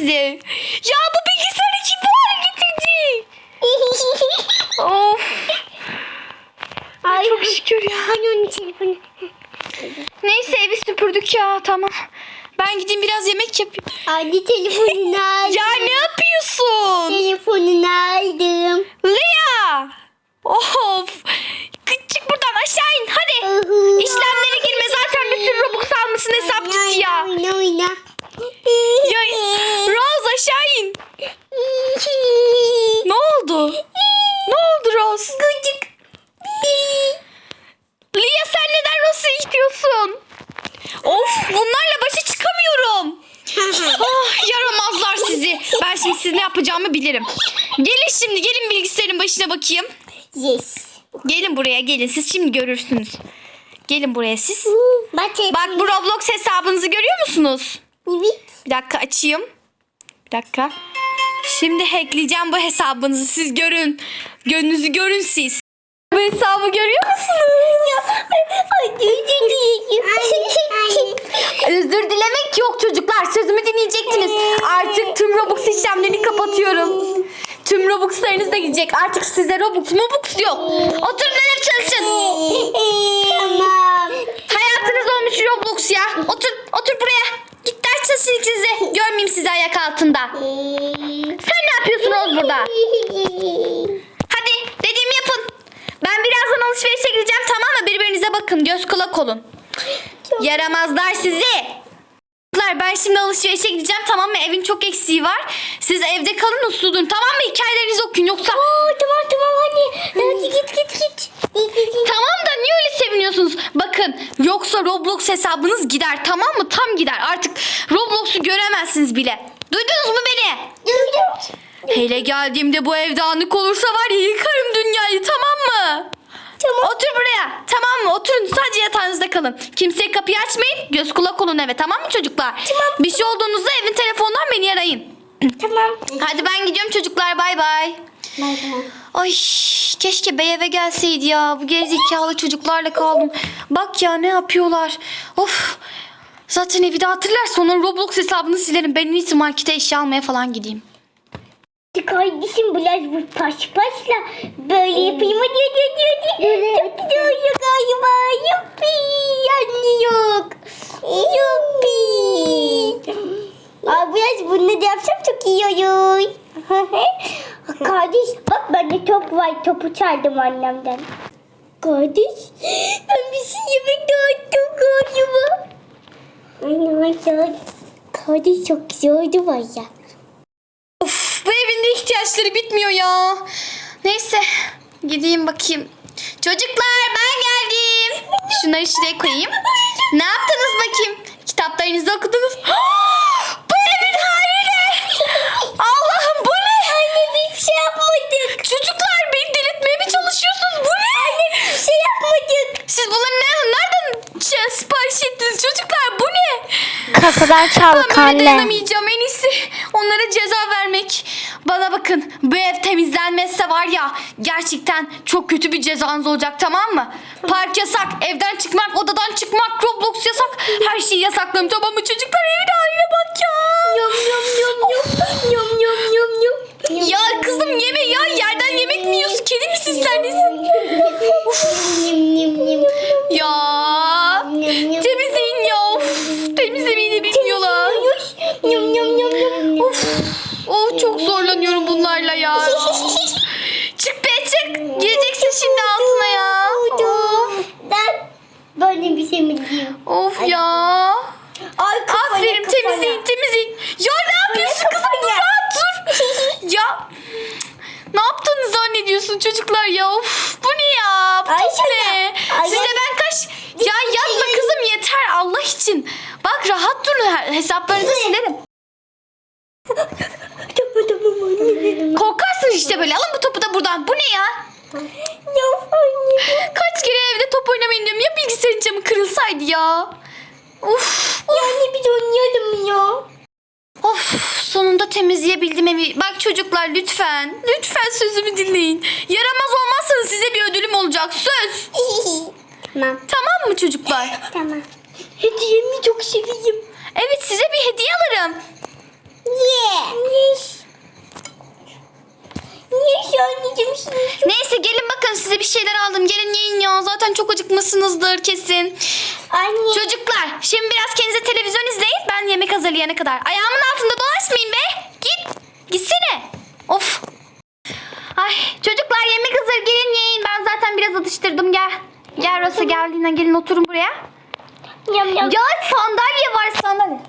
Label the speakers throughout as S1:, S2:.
S1: sizi. Ya bu bilgisayarı kim bu hale getirdi? Of.
S2: Ay
S1: Çok şükür ya.
S2: Hani onun telefonu.
S1: Neyse evi süpürdük ya tamam. Ben gideyim biraz yemek yapayım.
S2: Anne telefonunu aldım.
S1: Ya ne yapıyorsun?
S2: Telefonunu aldım.
S1: Lea. Of. Çık buradan aşağı in hadi. İşlemlere girme zaten bir sürü Robux almışsın hesap gitti ya.
S2: Oyna oyna.
S1: Ya Rose aşağı in. Ne oldu? Ne oldu Rose?
S2: Gıcık.
S1: Lia sen neden Rose'u itiyorsun? Of bunlarla başa çıkamıyorum. Ah, yaramazlar sizi. Ben şimdi siz ne yapacağımı bilirim. Gelin şimdi gelin bilgisayarın başına bakayım.
S2: yes.
S1: Gelin buraya gelin siz şimdi görürsünüz. Gelin buraya siz.
S2: Bak
S1: Bak bu Roblox hesabınızı görüyor musunuz?
S2: Evet.
S1: Bir dakika açayım. Bir dakika. Şimdi hackleyeceğim bu hesabınızı. Siz görün. Gönlünüzü görün siz. Bu hesabı görüyor musunuz?
S2: Ay
S1: Özür dilemek yok çocuklar. Sözümü dinleyecektiniz. Artık tüm Robux işlemlerini kapatıyorum. Tüm Robux'larınız da gidecek. Artık size Robux Mobux yok. Oturun çalışın.
S2: Tamam.
S1: Hayatınız olmuş Roblox ya. Otur, otur buraya. İkinize. Görmeyeyim sizi ayak altında. Sen ne yapıyorsun Oz burada? Hadi dediğimi yapın. Ben birazdan alışverişe gideceğim tamam mı? Birbirinize bakın. Göz kulak olun. Yaramazlar sizi. Çocuklar, Ben şimdi alışverişe gideceğim tamam mı? Evin çok eksiği var. Siz evde kalın uslu durun tamam mı? Hikayelerinizi okuyun yoksa...
S2: Oo, tamam tamam hadi. Hadi git git git. Git, git, git.
S1: Tamam da niye öyle seviniyorsunuz? Bakın yoksa Roblox hesabınız gider tamam mı? Tam gider. Artık Roblox'u göremezsiniz bile. Duydunuz mu beni?
S2: Duydum.
S1: Hele geldiğimde bu ev dağınık olursa var ya yıkarım dünyayı tamam mı?
S2: Tamam.
S1: Otur buraya. Tamam mı? Oturun sadece yatağınızda kalın. Kimseye kapıyı açmayın. Göz kulak olun eve tamam mı çocuklar?
S2: Tamam.
S1: Bir şey olduğunuzda evin telefonundan beni arayın.
S2: Tamam.
S1: Hadi ben gidiyorum çocuklar bay bay.
S2: Bay bay.
S1: Ay keşke bey eve gelseydi ya. Bu gerizekalı çocuklarla kaldım. Bak ya ne yapıyorlar. Of. Zaten evi de hatırlar sonra Roblox hesabını silerim. Ben en iyisi markete eşya almaya falan gideyim.
S2: Kardeşim biraz bu paş paşla böyle yapayım hadi hadi hadi. Çok güzel oluyor galiba. Yuppi. Anne yok. Yuppi. Aa, biraz bunu da yapsam çok iyi olur. Kardeş bak bende top var. Topu çaldım annemden. Kardeş ben bir şey yemek dağıttım galiba. Aynen. Kardeş çok güzel oldu var ya.
S1: Of bu evin de ihtiyaçları bitmiyor ya. Neyse gideyim bakayım. Çocuklar ben geldim. Şunları şuraya koyayım. Ne yaptınız bakayım? Kitaplarınızı okudunuz. bu evin hali ne? Allah'ım bu ne?
S2: Anne bir şey yapmadık.
S1: Çocuklar beni delirtmeye mi çalışıyorsunuz? Bu ne?
S2: Bir şey yapmadık.
S1: Siz bunları ne, nereden şey, sipariş ettiniz çocuklar? Bu ne?
S2: Kasadan çaldık
S1: Ben böyle dayanamayacağım. En iyisi onlara ceza vermek. Bana bakın bu ev temizlenmezse var ya gerçekten çok kötü bir cezanız olacak tamam mı? Park yasak, evden çıkmak, odadan çıkmak, Roblox yasak. Her şeyi yasaklarım tamam mı çocuklar? Evin haline bak ya.
S2: Yum yum yum yum yum yum yum yum.
S1: Ya kızım yeme ya yerden yemek mi yiyorsun? Kedi misin sen nesin? Ya temizleyin ya. Of, temizlemeyi de bilmiyorlar. Of, of çok zorlanıyorum bunlarla ya. Ya
S2: anne.
S1: Kaç kere evde top oynamayın diyorum. Ya bilgisayarın camı kırılsaydı ya. Uf. of.
S2: Yani bir oynayalım ya.
S1: Of sonunda temizleyebildim evi. Bak çocuklar lütfen. Lütfen sözümü dinleyin. Yaramaz olmazsanız size bir ödülüm olacak. Söz. tamam. Tamam mı çocuklar?
S2: tamam. Hediyemi çok seveyim.
S1: Evet size bir hediye alırım.
S2: Yeah. Yes. Yes anneciğim şimdi.
S1: Neyse gelin bakın size bir şeyler aldım. Gelin yiyin ya. Zaten çok acıkmışsınızdır kesin.
S2: Anne.
S1: Çocuklar şimdi biraz kendinize televizyon izleyin. Ben yemek hazırlayana kadar. Ayağımın altında dolaşmayın be. Git. Gitsene. Of. Ay çocuklar yemek hazır. Gelin yiyin. Ben zaten biraz atıştırdım. Gel. Gel Rosa geldiğinden gelin oturun buraya.
S2: Yam yam.
S1: Ya sandalye var sandalye.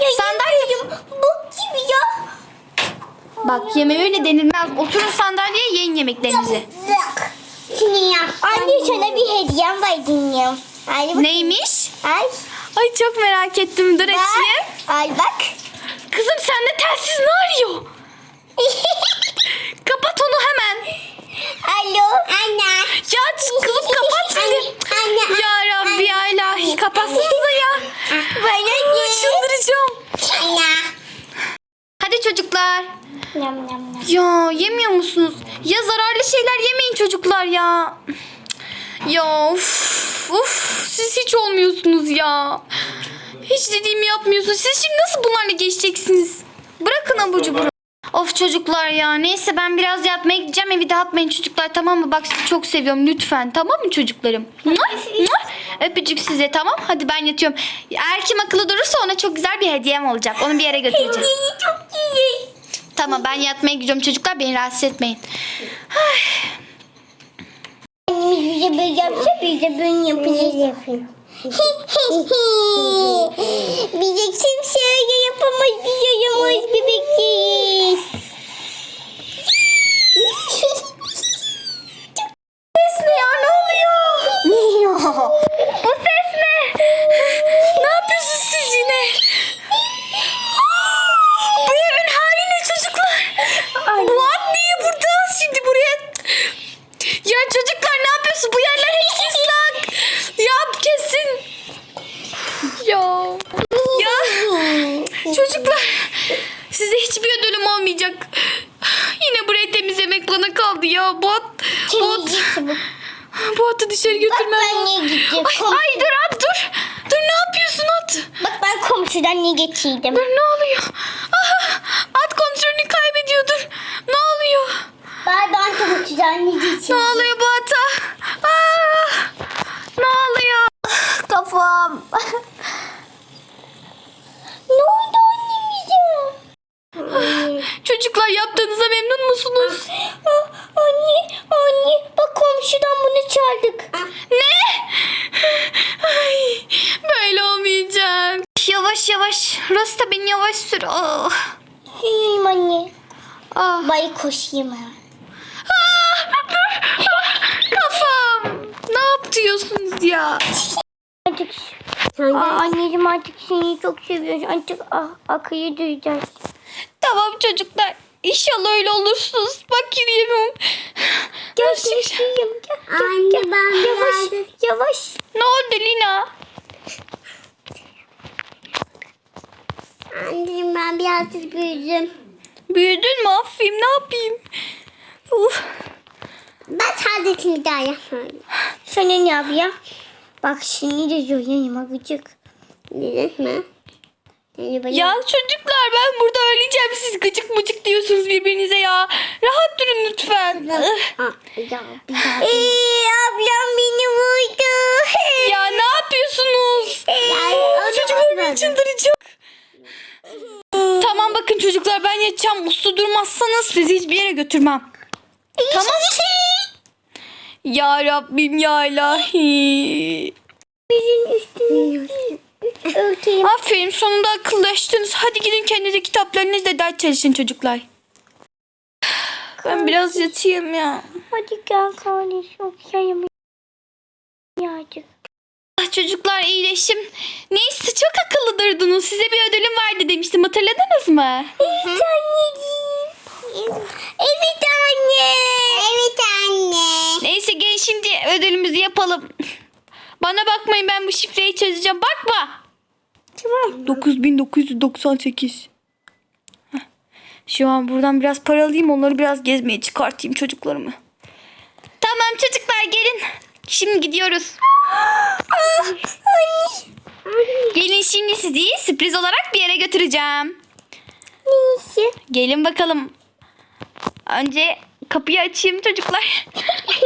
S2: Ya
S1: Sandalye.
S2: Bu gibi ya.
S1: Bak yemeğe öyle denilmez. Oturun sandalyeye yiyin yemeklerinizi.
S2: Anne sana bir hediyem var dinliyorum. Bak.
S1: Neymiş?
S2: Al.
S1: Ay çok merak ettim. Dur açayım.
S2: Al bak.
S1: Kızım sende telsiz ne arıyor? Kapat onu hemen.
S2: Alo. Anne.
S1: Ya kızım kapat şimdi.
S2: Anne. Anne.
S1: Ya Rabbi ya ilahi kapatsanıza ya.
S2: Bana ne?
S1: Çıldıracağım.
S2: Anne.
S1: Hadi çocuklar.
S2: Yam yam yam.
S1: Ya yemiyor musunuz? Ya zararlı şeyler yemeyin çocuklar ya. Ya uf, uf, siz hiç olmuyorsunuz ya. Hiç dediğimi yapmıyorsunuz. Siz şimdi nasıl bunlarla geçeceksiniz? Bırakın abur cuburu. Of çocuklar ya. Neyse ben biraz yatmaya gideceğim. Evi dağıtmayın çocuklar tamam mı? Bak sizi çok seviyorum lütfen. Tamam mı çocuklarım? Muah, muah. Öpücük size tamam. Hadi ben yatıyorum. Eğer kim akıllı durursa ona çok güzel bir hediyem olacak. Onu bir yere götüreceğim.
S2: Çok iyi.
S1: Tamam ben yatmaya gidiyorum çocuklar beni rahatsız etmeyin.
S2: Annemiz bize böyle yapsa biz de böyle yapacağız. Bize kimse öyle yapamaz. Biz yaramaz bebekliyiz.
S1: Ses ne ya ne oluyor? Bu ses ne? ne yapıyorsunuz siz yine? Bu evin hali ne çocuklar? Bu at niye burada? Şimdi buraya... Ya çocuklar ne yapıyorsun? Bu yerler hepsi ıslak. Ya kesin. Ya. Ya. Çocuklar size hiçbir ödülüm olmayacak. Yine burayı temizlemek bana kaldı ya. Bu at, bu at, bu atı dışarı götürmem.
S2: ben niye gideceğim?
S1: Ay, ay dur at dur. Dur ne yapıyorsun at?
S2: Bak ben komşudan ne getirdim.
S1: Dur ne oluyor? Ah, at kontrolünü kaybediyordur. Ne oluyor?
S2: Ben ben komşudan ne
S1: Ne
S2: getirdim.
S1: oluyor bu ata? Ah, ne oluyor? Kafam.
S2: Ne oldu annemize?
S1: Çocuklar yaptığınıza memnun musunuz?
S2: Ah, anne, anne bak komşudan bunu çaldık.
S1: Ne? Ay, böyle olmayacak. Yavaş yavaş. Rasta beni yavaş sür. Ah.
S2: Yiyeyim anne.
S1: Ah.
S2: Bay koşayım ha.
S1: Ah, dur. Kafam. Ne yapıyorsunuz ya?
S2: Artık Aa, anneciğim artık seni çok seviyoruz. Artık ah, akıyı duyacağız.
S1: Tamam çocuklar. İnşallah öyle olursunuz. Bak yürüyemiyorum.
S2: Gel koşayım. Gel, gel, gel.
S3: ben
S2: Yavaş, yavaş.
S1: Ne oldu Lina?
S3: Anneciğim ben birazcık büyüdüm.
S1: Büyüdün mü? Aferin ne yapayım? Uf.
S3: Ben sadece daha yapmadım.
S2: Senin ne yapıyor? Bak şimdi de zoyayım gıcık.
S3: Neden mi?
S1: Ya çocuklar ben burada öleceğim. Siz gıcık mıcık diyorsunuz birbirinize ya. Rahat durun lütfen.
S2: Eee ablam beni vurdu.
S1: ya ne yapıyorsunuz?
S3: Yani
S1: Çocuklar beni çıldıracak. Tamam bakın çocuklar ben yatacağım. Uslu durmazsanız sizi hiçbir yere götürmem. Tamam. Ya Rabbim ya ilahi.
S2: Bizim üstünü örteyim.
S1: Aferin sonunda akıllaştınız. Hadi gidin kendinize kitaplarınızla ders çalışın çocuklar. Ben biraz yatayım ya.
S2: Hadi gel kardeşim okuyayım. Yağcık.
S1: Ah, Çocuklar iyileşim. Neyse çok akıllı durdunuz. Size bir ödülüm vardı demiştim. Hatırladınız mı?
S2: Evet anneciğim. Evet anne.
S3: Evet anne.
S1: Neyse gelin şimdi ödülümüzü yapalım. Bana bakmayın ben bu şifreyi çözeceğim. Bakma.
S2: Tamam.
S1: 9998. Heh. Şu an buradan biraz para alayım. Onları biraz gezmeye çıkartayım çocuklarımı. Tamam çocuklar gelin. Şimdi gidiyoruz. Gelin şimdi sizi sürpriz olarak bir yere götüreceğim.
S2: Neyse.
S1: Gelin bakalım. Önce kapıyı açayım çocuklar.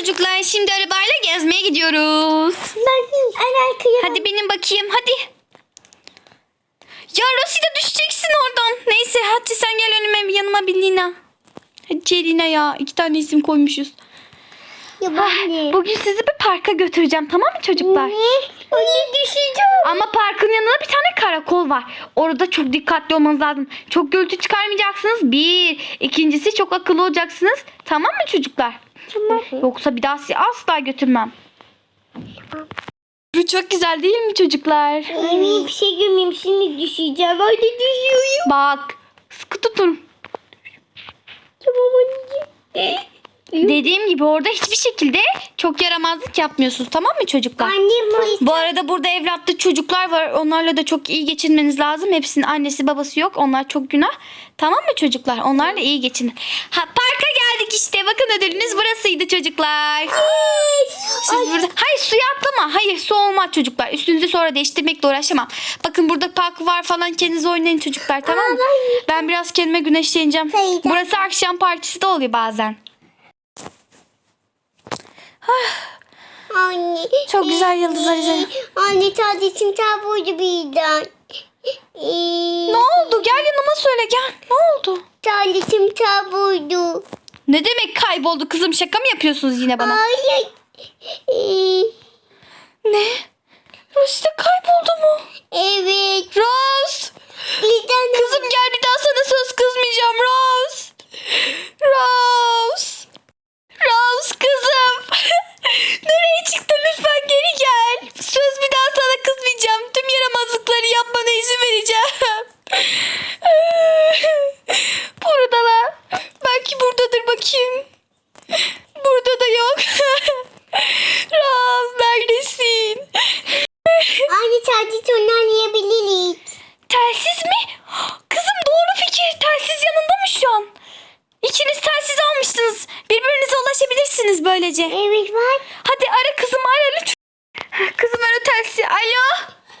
S1: Çocuklar şimdi arabayla gezmeye gidiyoruz.
S2: En arkaya.
S1: Hadi benim bakayım hadi. Ya Rosita düşeceksin oradan. Neyse hadi sen gel önüme yanıma bir Lina. Hadi Lina ya iki tane isim koymuşuz.
S2: Ya anne.
S1: Bugün sizi bir parka götüreceğim tamam mı çocuklar?
S2: Anne düşeceğim.
S1: Ama parkın yanında bir tane karakol var. Orada çok dikkatli olmanız lazım. Çok gürültü çıkarmayacaksınız. Bir. İkincisi çok akıllı olacaksınız. Tamam mı çocuklar?
S2: Tamam.
S1: Yoksa bir daha sizi asla götürmem. Bu çok güzel değil mi çocuklar?
S2: Evet bir şey görmeyeyim şimdi düşeceğim. Hadi düşüyorum.
S1: Bak. Sıkı tutun.
S2: Tamam anneciğim.
S1: Dediğim gibi orada hiçbir şekilde çok yaramazlık yapmıyorsunuz. Tamam mı çocuklar?
S2: Annem o
S1: Bu arada burada evlatlı çocuklar var. Onlarla da çok iyi geçinmeniz lazım. Hepsinin annesi babası yok. Onlar çok günah. Tamam mı çocuklar? Onlarla iyi geçinin. Ha parka geldik işte. Bakın ödülünüz burasıydı çocuklar. Siz burada... Hayır suya atlama. Hayır su olmaz çocuklar. Üstünüzü sonra değiştirmekle uğraşamam. Bakın burada park var falan. Kendiniz oynayın çocuklar tamam mı? Ben biraz kendime güneşleneceğim. Burası akşam partisi de oluyor bazen.
S3: Anne.
S1: Çok güzel yıldızlar izledim.
S3: Anne kardeşim taburcu birden.
S1: Ne oldu? Gel yanıma söyle gel. Ne oldu?
S3: Kardeşim taburdu.
S1: Ne demek kayboldu kızım? Şaka mı yapıyorsunuz yine bana?
S3: Hayır.
S1: Ne? Rose de kayboldu mu?
S3: Evet.
S1: Rose!
S3: Birden
S1: Kızım gel bir daha sana söz kızmayacağım Rose. Rose! Rose kızım. Nereye çıktın lütfen geri gel. Söz bir daha sana kızmayacağım. Tüm yaramazlıkları yapmana izin vereceğim. Buradalar. Belki buradadır bakayım. Burada da yok. Rose neredesin?
S3: Anne sadece onu arayabiliriz.
S1: Telsiz mi? Kızım doğru fikir. Telsiz yanında mı şu an? İkiniz telsiz almıştınız. Birbirinize ulaşabilirsiniz böylece.
S3: Evet var.
S1: Hadi ara kızım ara lütfen. Kızım ara telsizi. Alo.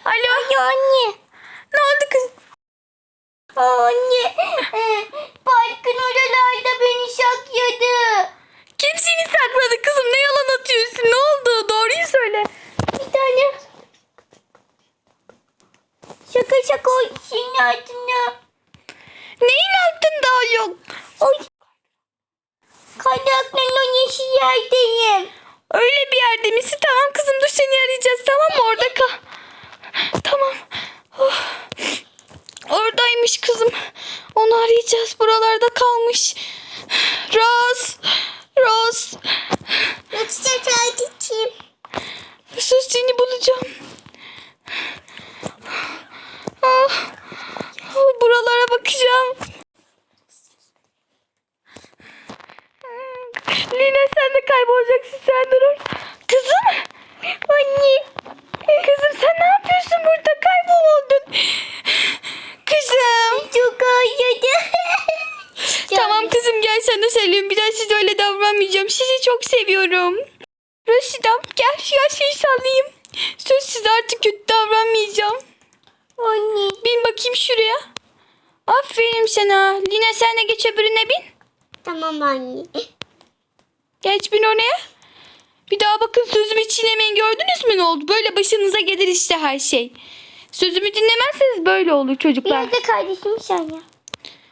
S1: Alo.
S2: anne.
S1: Ne oldu kız?
S2: Anne. e, Parkın oralarda beni şakladı.
S1: Kim seni sakladı kızım? Ne yalan atıyorsun? Ne oldu? Doğruyu söyle.
S2: Bir tane. Şaka şaka o altına.
S1: Neyin altında yok?
S2: Oy. Kaynakların yeşil yerdeyim.
S1: Öyle bir yerde misin? Tamam kızım dur seni arayacağız tamam mı? Orada kal. Tamam. Oh. Oradaymış kızım. Onu arayacağız. Buralarda kalmış. Roz. Roz.
S3: Yoksa kardeşim.
S1: Sus seni bulacağım. Ah. Ah, Buralara bakacağım. Lina sen de kaybolacaksın sen dur orada. Kızım. Anne. Kızım sen ne yapıyorsun burada kayboldun. Kızım.
S2: Çok ağrıdı.
S1: Tamam kızım gel sana söyleyeyim. Bir daha size öyle davranmayacağım. Sizi çok seviyorum. Rasidam gel ya şey sallayayım. Söz size artık kötü davranmayacağım.
S2: Anne.
S1: Bin bakayım şuraya. Aferin sana. Lina sen de geç öbürüne bin.
S3: Tamam anne.
S1: Geç bin oraya. Bir daha bakın sözümü çiğnemeyin gördünüz mü ne oldu? Böyle başınıza gelir işte her şey. Sözümü dinlemezseniz böyle olur çocuklar.
S2: Nerede kardeşim sen ya?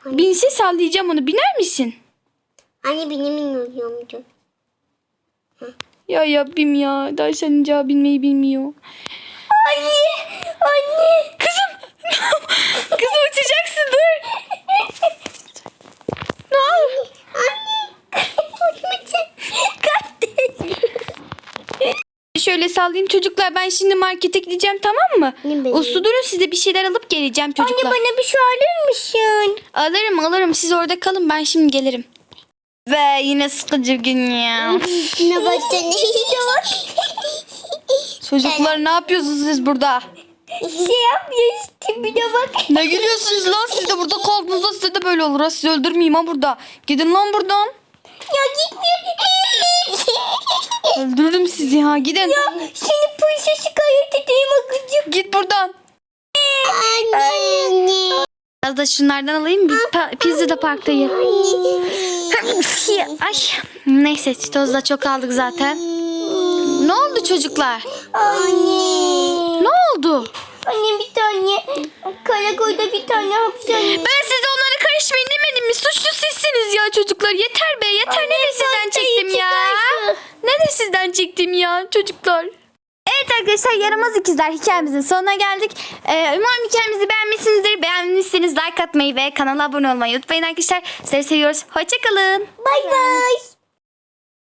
S1: Binse sallayacağım onu. Biner misin?
S3: Anne benim inanıyordu.
S1: Ya Rabbim ya. Daha senin cevap bilmeyi bilmiyor.
S2: Anne. Anne.
S1: Kızım. Kızım uçacaksın dur. Ne oldu?
S3: Anne.
S1: Şöyle sallayayım çocuklar. Ben şimdi markete gideceğim tamam mı?
S3: Benim?
S1: Uslu durun size bir şeyler alıp geleceğim çocuklar.
S2: Anne bana bir şey alır mısın?
S1: Alırım alırım. Siz orada kalın. Ben şimdi gelirim. Ve yine sıkıcı gün ya.
S3: Ne baksana.
S1: Çocuklar ne yapıyorsunuz siz burada?
S2: Şey yapmıyor işte bir de bak.
S1: Ne gülüyorsunuz lan siz de burada kaldığınızda size de böyle olur. ha. Sizi öldürmeyeyim ha burada. Gidin lan buradan.
S2: Ya gitmiyor.
S1: Öldürürüm sizi. siz ya gidin.
S2: Seni polise şikayet edeyim akıcık.
S1: Git buradan.
S3: Anne.
S1: Biraz da şunlardan alayım. Bir pizza da parkta yer. Ay. Neyse çitozda çok aldık zaten. Ne oldu çocuklar?
S2: Anne.
S1: Ne oldu?
S2: Anne bir tane karakolda bir tane hapishane.
S1: Ben size onlara karışmayın demedim mi? Suçlu sizsiniz ya çocuklar. Yeter be yeter. ne de sizden çektim ya? Ne de sizden çektim ya çocuklar? Evet arkadaşlar yaramaz ikizler hikayemizin sonuna geldik. Ee, umarım hikayemizi beğenmişsinizdir. Beğenmişseniz like atmayı ve kanala abone olmayı unutmayın arkadaşlar. Sizleri seviyoruz. Hoşçakalın.
S2: Bay bay.